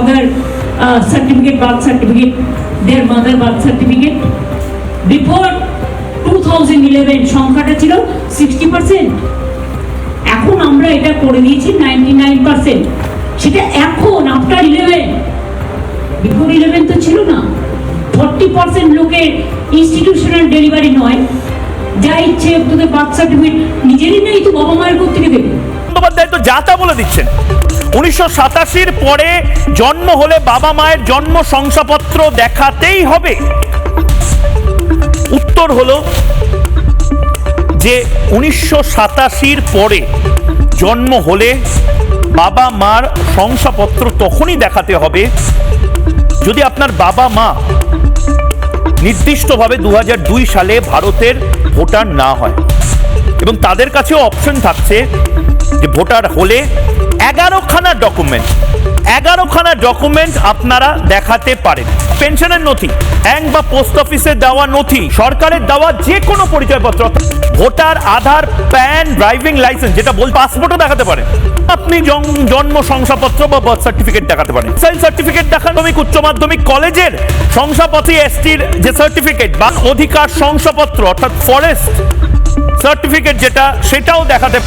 father uh, certificate, birth certificate, their mother birth certificate. Before 2011 সংখ্যাটা ছিল sixty percent এখন আমরা এটা করে দিয়েছি নাইনটি নাইন পার্সেন্ট সেটা এখন আফটার ইলেভেন বিফোর ইলেভেন তো ছিল না। ফর্টি পার্সেন্ট লোকের ইনস্টিটিউশনাল ডেলিভারি নয়। যা ইচ্ছে তোদের বার্থ সার্টিফিকেট নিজেরই নেই তো বাবা মায়ের কোথা থেকে দেবে বন্দ্যোপাধ্যায় তো যা তা বলে দিচ্ছেন। উনিশশো সাতাশির পরে জন্ম হলে বাবা মায়ের জন্ম শংসাপত্র দেখাতেই হবে। উত্তর হলো যে উনিশশো সাতাশির পরে জন্ম হলে বাবা মার শংসাপত্র তখনই দেখাতে হবে যদি আপনার বাবা মা নির্দিষ্টভাবে দু সালে ভারতের ভোটার না হয়। এবং তাদের কাছেও অপশন থাকছে যে ভোটার হলে এগারোখানা ডকুমেন্ট এগারোখানা ডকুমেন্ট আপনারা দেখাতে পারেন। পেনশনের নথি ব্যাংক বা পোস্ট অফিসে দেওয়া নথি সরকারের দেওয়া যে কোনো পরিচয়পত্র, voter Aadhaar PAN driving licence যেটা বল পাসপোর্টও দেখাতে পারেন। আপনি জন- জন্ম শংসাপত্র বা বার্থ সার্টিফিকেট দেখাতে পারেন। সেল সার্টিফিকেট দেখান, মাধ্যমিক, উচ্চ মাধ্যমিক, কলেজের শংসাপত্রী এসটির যে সার্টিফিকেট বা অধিকার শংসাপত্র, অর্থাৎ ফরেস্ট সার্টিফিকেট যেটা, সেটাও দেখাতে